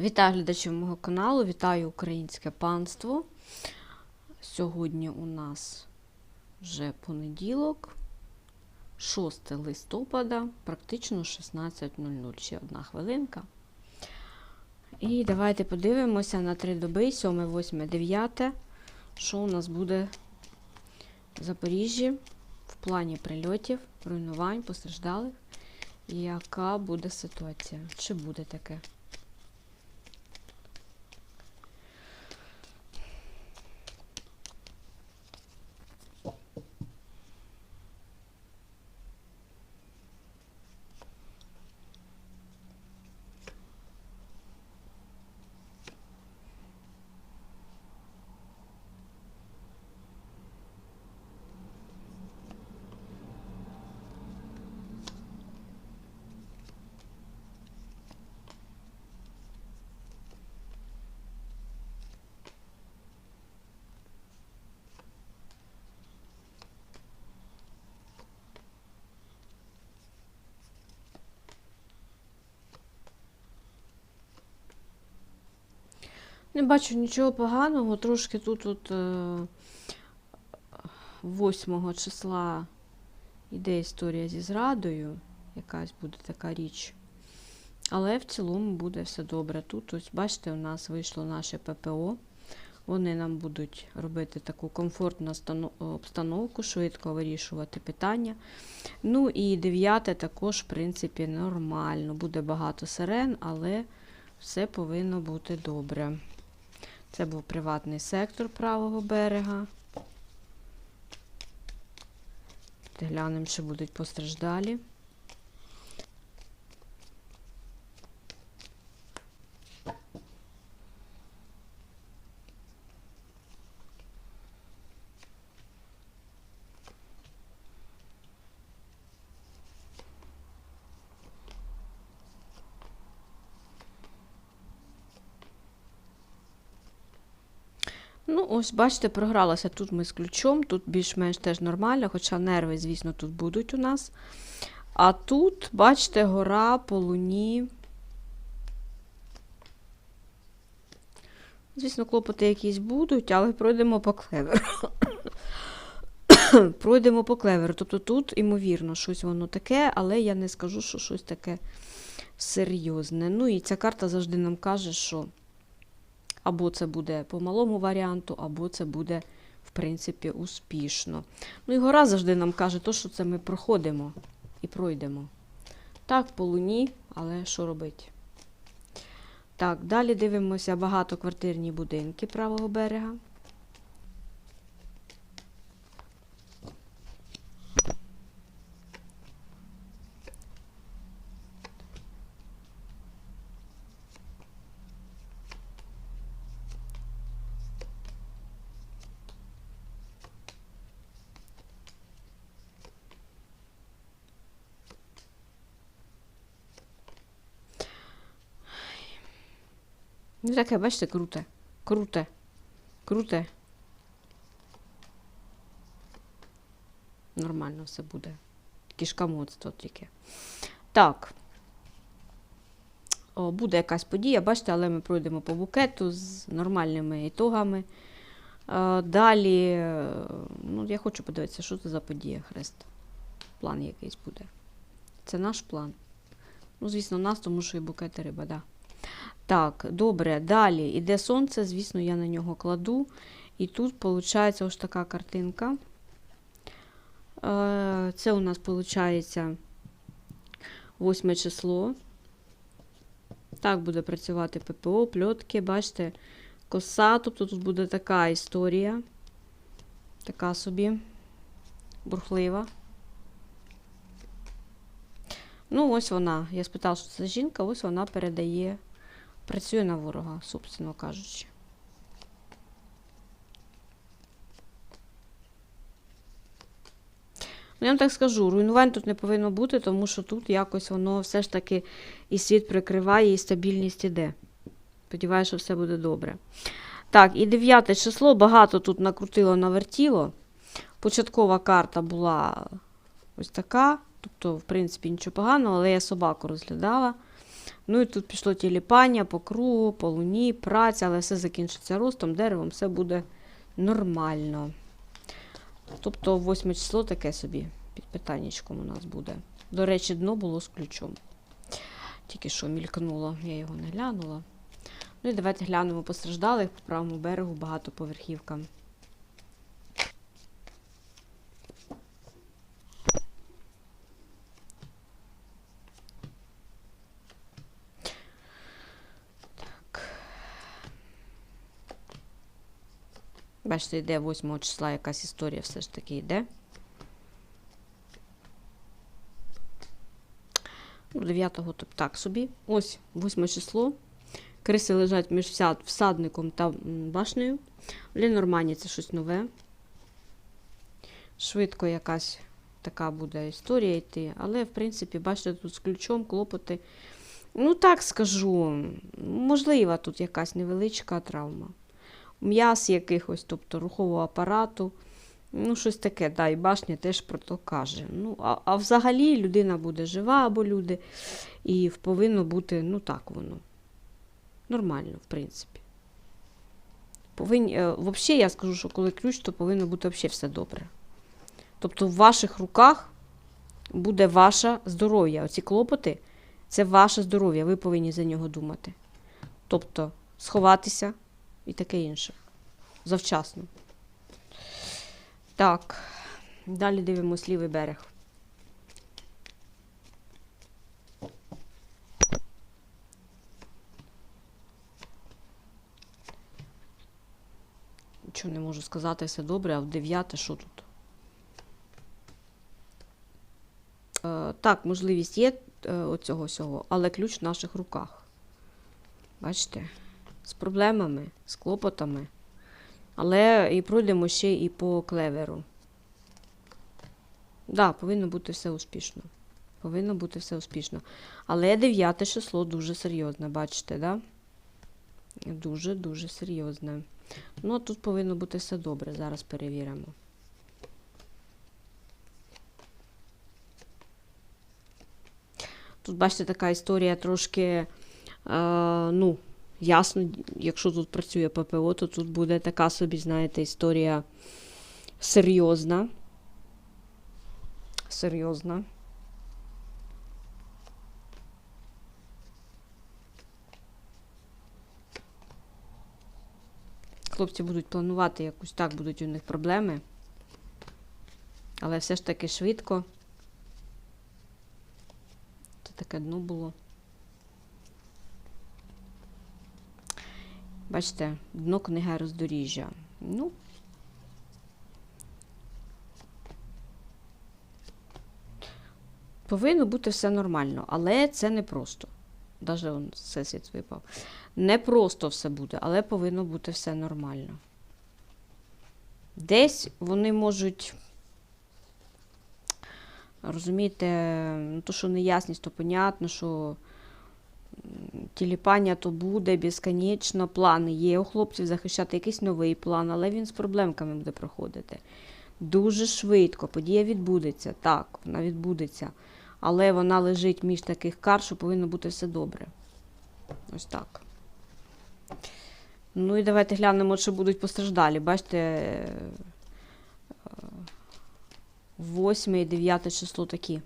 Вітаю глядачів мого каналу, вітаю українське панство. Сьогодні у нас вже понеділок, 6 листопада, практично 16.00. Ще одна хвилинка. І давайте подивимося на три доби, 7, 8, 9, що у нас буде в Запоріжжі в плані прильотів, руйнувань, постраждалих. Яка буде ситуація? Чи буде таке? Не бачу нічого поганого. Трошки тут от, е, 8 числа йде історія зі зрадою. Якась буде така річ. Але в цілому буде все добре. Тут, ось, бачите, у нас вийшло наше ППО. Вони нам будуть робити таку комфортну обстановку, швидко вирішувати питання. Ну і дев'яте також, в принципі, нормально. Буде багато сирен, але все повинно бути добре. Це був приватний сектор правого берега. Глянемо, чи будуть постраждалі. Ну, ось, бачите, програлася тут ми з ключом, тут більш-менш теж нормально, хоча нерви, звісно, тут будуть у нас. А тут, бачите, гора по луні. Звісно, клопоти якісь будуть, але пройдемо по клеверу. пройдемо по клеверу. Тобто тут, ймовірно, щось воно таке, але я не скажу, що щось таке серйозне. Ну і ця карта завжди нам каже, що або це буде по малому варіанту, або це буде, в принципі, успішно. Ну і гора завжди нам каже, то, що це ми проходимо і пройдемо. Так, по луні, але що робити? Так, далі дивимося багатоквартирні будинки правого берега. Ну, таке, бачите, круте. Круте. Круте. Нормально все буде. Кішкамоцтво тільки. Так. О, буде якась подія, бачите, але ми пройдемо по букету з нормальними ітогами. Е, Далі, ну, я хочу подивитися, що це за подія, Хрест. План якийсь буде. Це наш план. Ну, звісно, нас, тому що і букети риба, да. Так, добре, далі іде сонце, звісно, я на нього кладу. І тут виходить ось така картинка. Е, Це у нас виходить 8 число. Так буде працювати ППО, пльотки, бачите, коса, тобто тут буде така історія. Така собі бурхлива. Ну, ось вона. Я спитала, що це жінка, ось вона передає. Працює на ворога, собственно кажучи. Ну, я вам так скажу, руйнувань тут не повинно бути, тому що тут якось воно все ж таки і світ прикриває, і стабільність іде. Сподіваюся, що все буде добре. Так, і 9 число багато тут накрутило, навертіло. Початкова карта була ось така. Тобто, в принципі, нічого поганого, але я собаку розглядала. Ну і тут пішло тіліпання по кругу, по луні, праця, але все закінчиться ростом, деревом, все буде нормально. Тобто восьме число таке собі під питаннячком у нас буде. До речі, дно було з ключом. Тільки що мількнуло, я його не глянула. Ну і давайте глянемо постраждалих по правому берегу багатоповерхівка. Бачите, йде 8 числа якась історія все ж таки йде. Ну, 9-го то так собі. Ось 8 число. Криси лежать між всадником та башнею. В Лінормані це щось нове. Швидко якась така буде історія йти. Але, в принципі, бачите, тут з ключом клопоти. Ну, так скажу, можлива тут якась невеличка травма. М'яз якихось, тобто рухового апарату. Ну, щось таке, да, і башня теж про то каже. Ну, а, а взагалі людина буде жива або люди, і повинно бути, ну так воно. Нормально, в принципі. Повинні, е, взагалі, я скажу, що коли ключ, то повинно бути взагалі все добре. Тобто в ваших руках буде ваше здоров'я. Оці клопоти це ваше здоров'я, ви повинні за нього думати. Тобто сховатися і таке інше. Завчасно. Так, далі дивимось лівий берег. Нічого не можу сказати, все добре, а в дев'яте що тут? Е, так, можливість є е, оцього всього, але ключ в наших руках. Бачите? З проблемами, з клопотами. Але і пройдемо ще і по клеверу. Так, да, повинно бути все успішно. Повинно бути все успішно. Але дев'яте число дуже серйозне, бачите, да? Дуже-дуже серйозне. Ну, тут повинно бути все добре. Зараз перевіримо. Тут, бачите, така історія трошки, е, ну, ясно, якщо тут працює ППО, то тут буде така собі, знаєте, історія серйозна. Серйозна. Хлопці будуть планувати якусь так, будуть у них проблеми. Але все ж таки швидко. Це таке дно було. Бачите, дно книга роздоріжжя. Ну. Повинно бути все нормально, але це не просто. Навіть он всесвіт випав. Не просто все буде, але повинно бути все нормально. Десь вони можуть. Розумієте, ну, то, що неясність, то понятно, що тіліпання то буде безконечно, плани є у хлопців захищати якийсь новий план, але він з проблемками буде проходити. Дуже швидко подія відбудеться. Так, вона відбудеться. Але вона лежить між таких карт, що повинно бути все добре. Ось так. Ну і давайте глянемо, чи будуть постраждалі. Бачите, 8 і 9 число такі.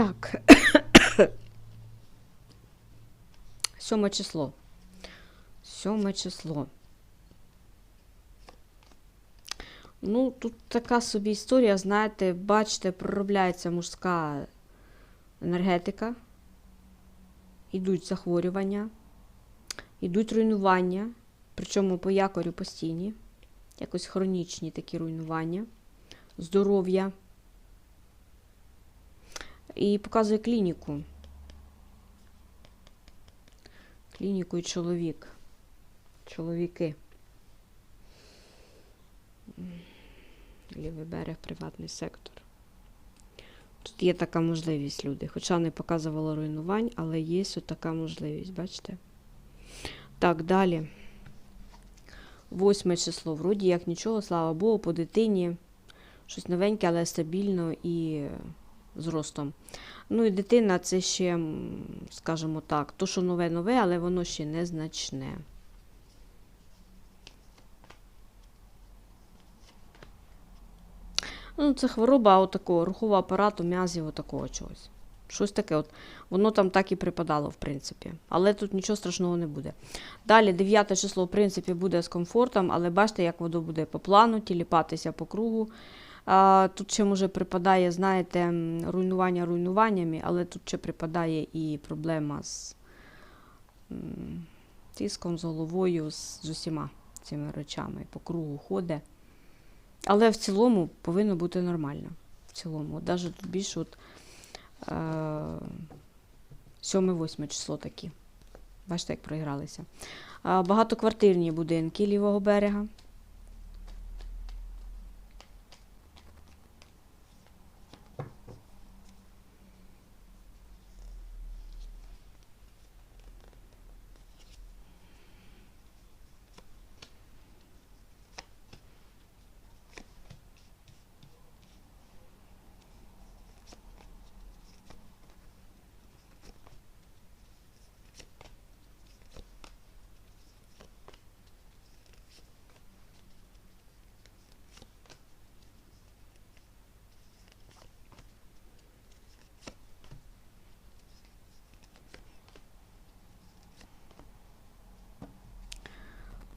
Так. Сьоме число. Сьоме число. Ну, тут така собі історія, знаєте, бачите, проробляється мужська енергетика. Ідуть захворювання, ідуть руйнування, причому по якорю постійні, якось хронічні такі руйнування, здоров'я. І показує клініку. Клініку і чоловік. Чоловіки. Лівий берег, приватний сектор. Тут є така можливість, люди. Хоча не показувало руйнувань, але є така можливість, бачите? Так, далі. Восьме число. Вроді як нічого, слава Богу, по дитині. Щось новеньке, але стабільно і е, з ростом. Ну і дитина це ще, скажімо так, то, що нове-нове, але воно ще незначне. Ну, це хвороба отакого рухового апарату, м'язів, отакого чогось. Щось таке. От. Воно там так і припадало, в принципі. Але тут нічого страшного не буде. Далі, 9 число, в принципі, буде з комфортом, але бачите, як воно буде по плану, тіліпатися по кругу. Тут ще може припадає, знаєте, руйнування руйнуваннями, але тут ще припадає і проблема з тиском, з головою, з, з усіма цими речами. По кругу ходить. Але в цілому повинно бути нормально. В цілому. Навіть тут більше от, е, 7-8 число такі. Бачите, як проігралися. Багатоквартирні будинки лівого берега.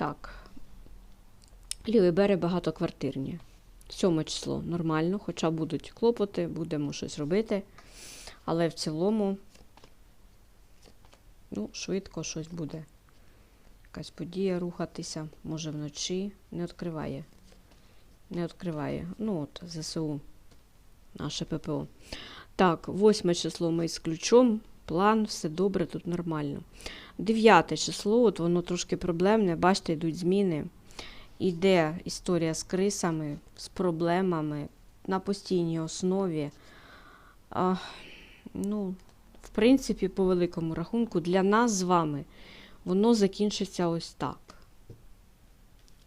Так. Лівий берег багатоквартирні. Сьоме число нормально, хоча будуть клопоти, будемо щось робити. Але в цілому, ну, швидко щось буде. Якась подія рухатися, може вночі. Не відкриває. Не відкриває. Ну, от, ЗСУ, наше ППО. Так, восьме число ми з ключом. План, все добре, тут нормально. Дев'яте число, от воно трошки проблемне, бачите, йдуть зміни. Іде історія з крисами, з проблемами на постійній основі. А, ну, в принципі, по великому рахунку, для нас з вами воно закінчиться ось так.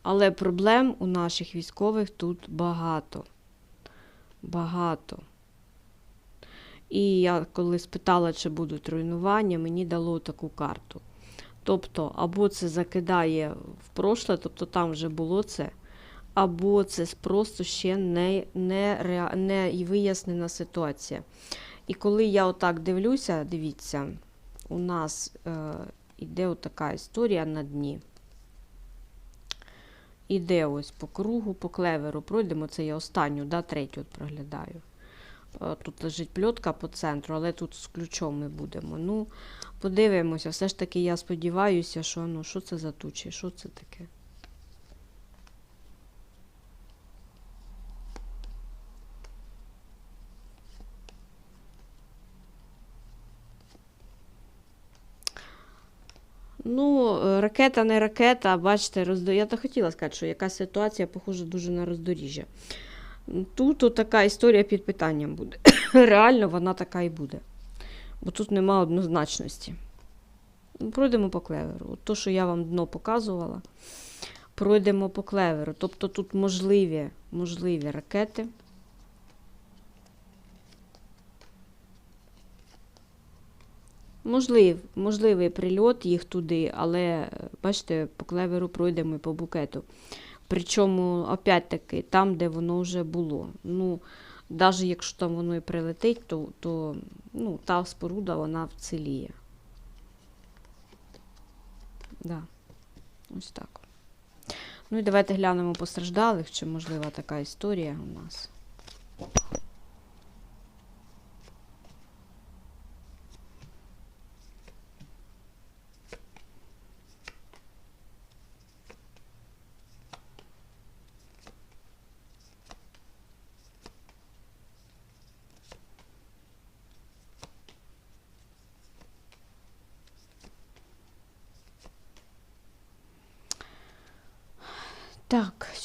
Але проблем у наших військових тут багато. Багато. І я коли спитала, чи будуть руйнування, мені дало таку карту. Тобто, або це закидає в прошле, тобто там вже було це, або це просто ще не, не, не вияснена ситуація. І коли я отак дивлюся, дивіться, у нас е, іде отака історія на дні. Іде ось по кругу, по клеверу. Пройдемо, це я останню, да, третю от проглядаю. Е, Тут лежить пльотка по центру, але тут з ключом ми будемо. Ну, подивимося. Все ж таки, я сподіваюся, що ну, що це за тучі, що це таке. Ну, е, ракета не ракета, бачите, роздо... я так хотіла сказати, що якась ситуація похожа дуже на роздоріжжя. Тут така історія під питанням буде. Реально вона така і буде. Бо тут нема однозначності. Ну, Пройдемо по клеверу. От то, що я вам дно показувала, пройдемо по клеверу. Тобто тут можливі, можливі ракети. Можлив, можливий прильот їх туди, але бачите, по клеверу пройдемо і по букету. Причому, опять-таки, там, де воно вже було. Ну, навіть якщо там воно і прилетить, то, то ну, та споруда вона вціліє. Да. Ось так. Ну і давайте глянемо постраждалих, чи можлива така історія у нас.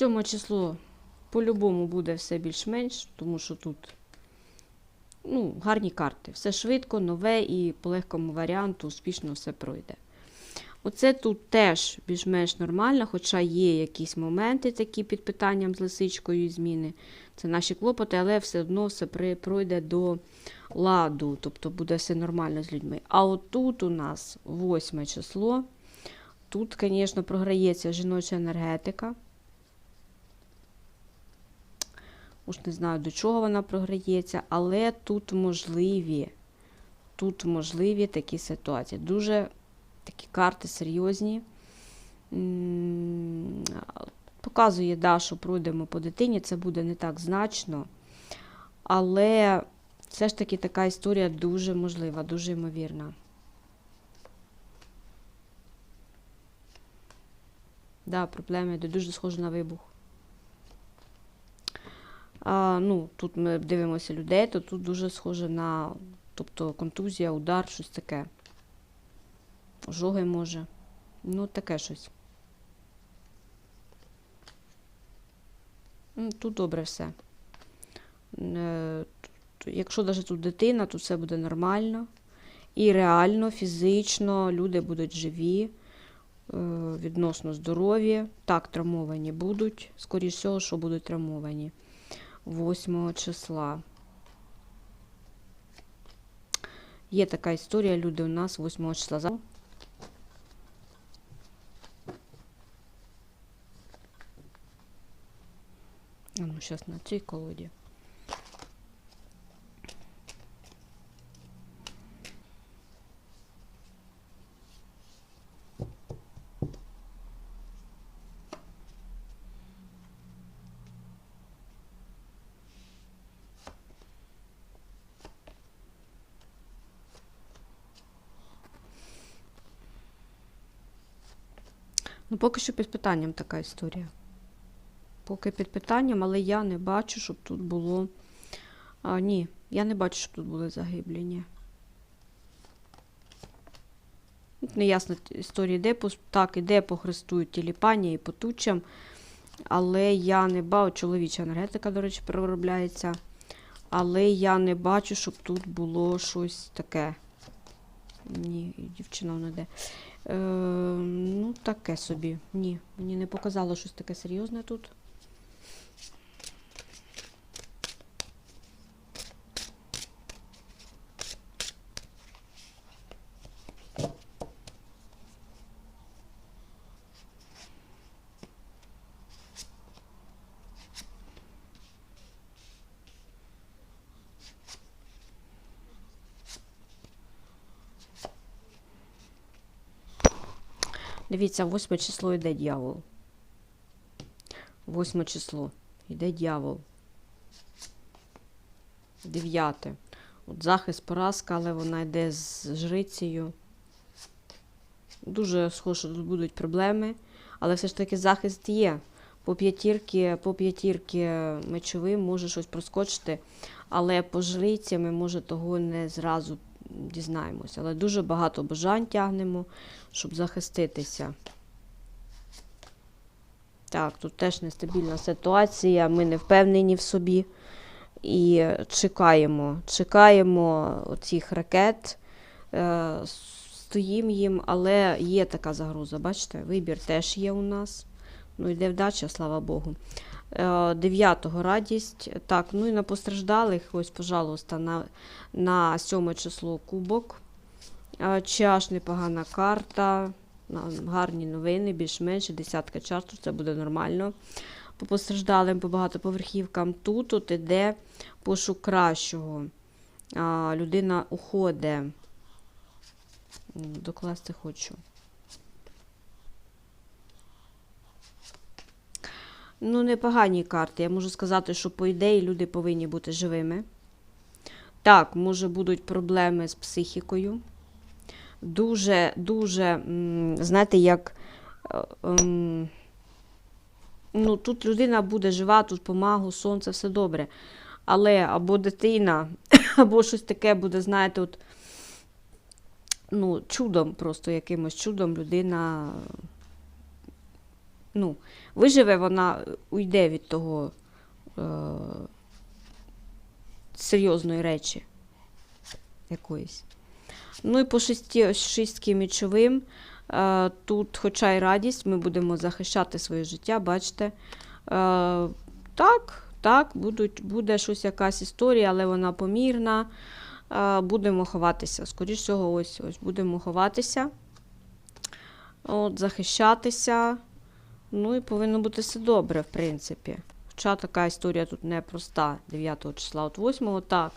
Так, сьоме число по-любому буде все більш-менш, тому що тут ну, гарні карти. Все швидко, нове і по легкому варіанту успішно все пройде. Оце тут теж більш-менш нормально, хоча є якісь моменти такі під питанням з лисичкою і зміни. Це наші клопоти, але все одно все пройде до ладу, тобто буде все нормально з людьми. А отут у нас восьме число. Тут, звісно, програється жіноча енергетика. Уж не знаю, до чого вона програється, але тут можливі, тут можливі такі ситуації. Дуже такі карти серйозні. Показує, да, що пройдемо по дитині, це буде не так значно. Але все ж таки така історія дуже можлива, дуже ймовірна. Да, проблеми, дуже схоже на вибух. А, ну, тут ми дивимося людей, то тут дуже схоже на тобто, контузія, удар, щось таке. Ожоги може. Ну, таке щось. Ну, Тут добре все. Е, Якщо навіть тут дитина, то все буде нормально. І реально, фізично люди будуть живі, е, відносно здорові. Так, травмовані будуть. Скоріше всього, що будуть травмовані. 8 числа. Є така історія, люди у нас 8 числа. за- А ну, зараз на цій колоді. Поки що під питанням така історія. Поки під питанням, але я не бачу, щоб тут було. А, ні, я не бачу, щоб тут були загиблі. Ні. Неясна історія йде так, іде по Христу тіліпання і по тучам. Але я не бачу, чоловіча енергетика, до речі, переробляється. Але я не бачу, щоб тут було щось таке. Ні, дівчина не йде. Е, ну, таке собі. Ні, мені не показало щось таке серйозне тут. Дивіться, восьме число йде дьявол. Восьме число. Йде дьявол. Дев'яте. От захист, поразка, але вона йде з жрицею. Дуже схоже, що тут будуть проблеми. Але все ж таки захист є. По п'ятірки, по п'ятірки мечовим може щось проскочити, але по жриці ми, може, того не зразу дізнаємося. Але дуже багато бажань тягнемо, щоб захиститися. Так, тут теж нестабільна ситуація, ми не впевнені в собі. І чекаємо, чекаємо цих ракет, е, стоїмо їм, але є така загроза. Бачите, вибір теж є у нас. Ну, йде вдача, слава Богу. Е, Дев'ятого радість. Так, ну і на постраждалих, ось, пожалуйста, на, на 7 число кубок. Е, Чаш непогана карта. Гарні новини, більш-менш, десятка чаш, це буде нормально. По постраждалим, по багатоповерхівкам. Тут от іде пошук кращого. А, людина уходить. Докласти хочу. Ну, непогані карти. Я можу сказати, що по ідеї люди повинні бути живими. Так, може будуть проблеми з психікою. Дуже, дуже, знаєте, як. е, ем, ну, тут людина буде жива, тут помагу, сонце, все добре. Але або дитина, або щось таке буде, знаєте, от, ну, чудом, просто якимось чудом людина. Ну, виживе, вона уйде від того е, серйозної речі якоїсь. Ну і по шесті, шістки мічовим. Е, тут, хоча й радість, ми будемо захищати своє життя, бачите. Е, так, так, будуть, буде щось якась історія, але вона помірна. Е, будемо ховатися. Скоріш всього, ось ось будемо ховатися, от, захищатися. Ну і повинно бути все добре, в принципі. Хоча така історія тут непроста 9 числа, от 8 так.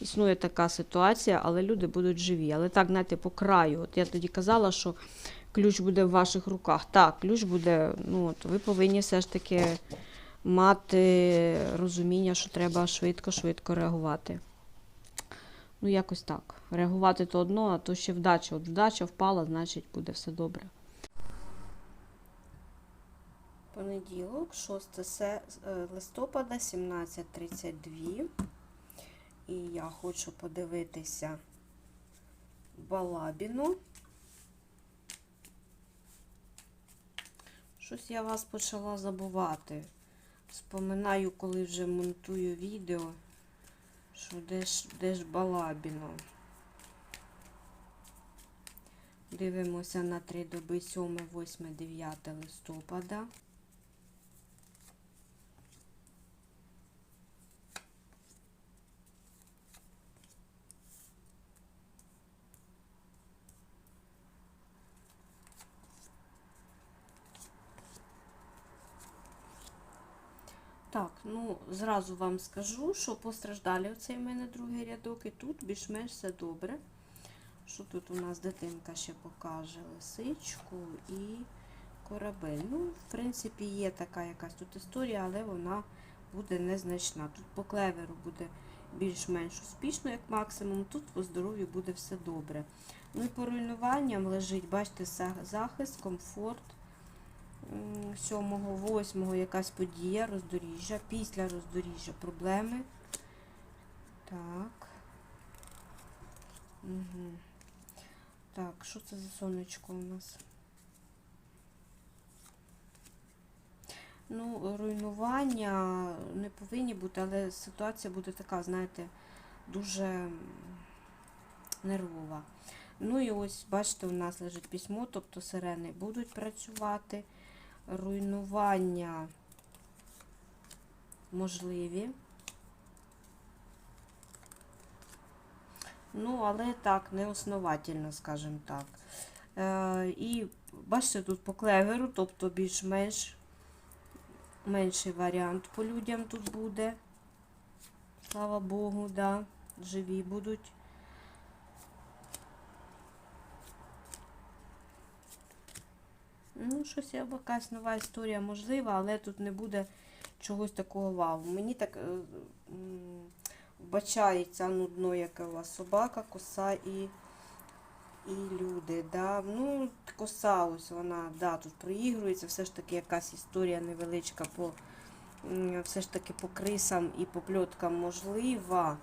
Існує така ситуація, але люди будуть живі. Але так, знаєте, по краю. От я тоді казала, що ключ буде в ваших руках. Так, ключ буде, ну от ви повинні все ж таки мати розуміння, що треба швидко-швидко реагувати. Ну, якось так. Реагувати то одно, а то ще вдача. От вдача впала, значить буде все добре. Понеділок, 6 се- е, листопада, 17.32. І я хочу подивитися Балабіну. Щось я вас почала забувати. Споминаю, коли вже монтую відео, що де ж, де ж Балабіно. Дивимося на три доби 7, 8, 9 листопада. Так, ну зразу вам скажу, що постраждалі оцей в мене другий рядок, і тут більш-менш все добре. Що тут у нас дитинка ще покаже лисичку і корабель. Ну, в принципі, є така якась тут історія, але вона буде незначна. Тут по клеверу буде більш-менш успішно, як максимум. Тут по здоров'ю буде все добре. Ну і по руйнуванням лежить, бачите, захист, комфорт. 7, 8 якась подія, роздоріжжя, після роздоріжжя проблеми. Так. Угу. Так, що це за сонечко у нас? Ну, руйнування не повинні бути, але ситуація буде така, знаєте, дуже нервова. Ну і ось, бачите, у нас лежить письмо, тобто сирени будуть працювати руйнування можливі. Ну, але так, не основательно, скажімо так. Е, і бачите, тут по клеверу, тобто більш-менш менший варіант по людям тут буде. Слава Богу, да, живі будуть. Ну, щось якась нова історія можлива, але тут не буде чогось такого вау. Мені так е, вбачається нудно, яка у вас собака, коса і, і люди. Да? Ну, коса ось вона да, тут проігрується, все ж таки якась історія невеличка по все ж таки по крисам і по пльоткам можлива.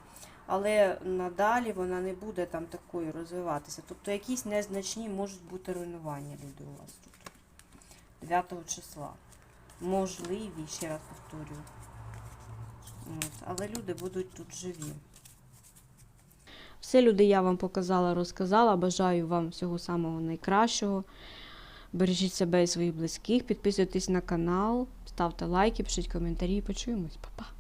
Але надалі вона не буде там такою розвиватися. Тобто якісь незначні можуть бути руйнування люди у вас тут. 9 числа. Можливі, ще раз повторюю. От, але люди будуть тут живі. Все, люди, я вам показала, розказала. Бажаю вам всього самого найкращого. Бережіть себе і своїх близьких, підписуйтесь на канал, ставте лайки, пишіть коментарі. Почуємось, Па-па.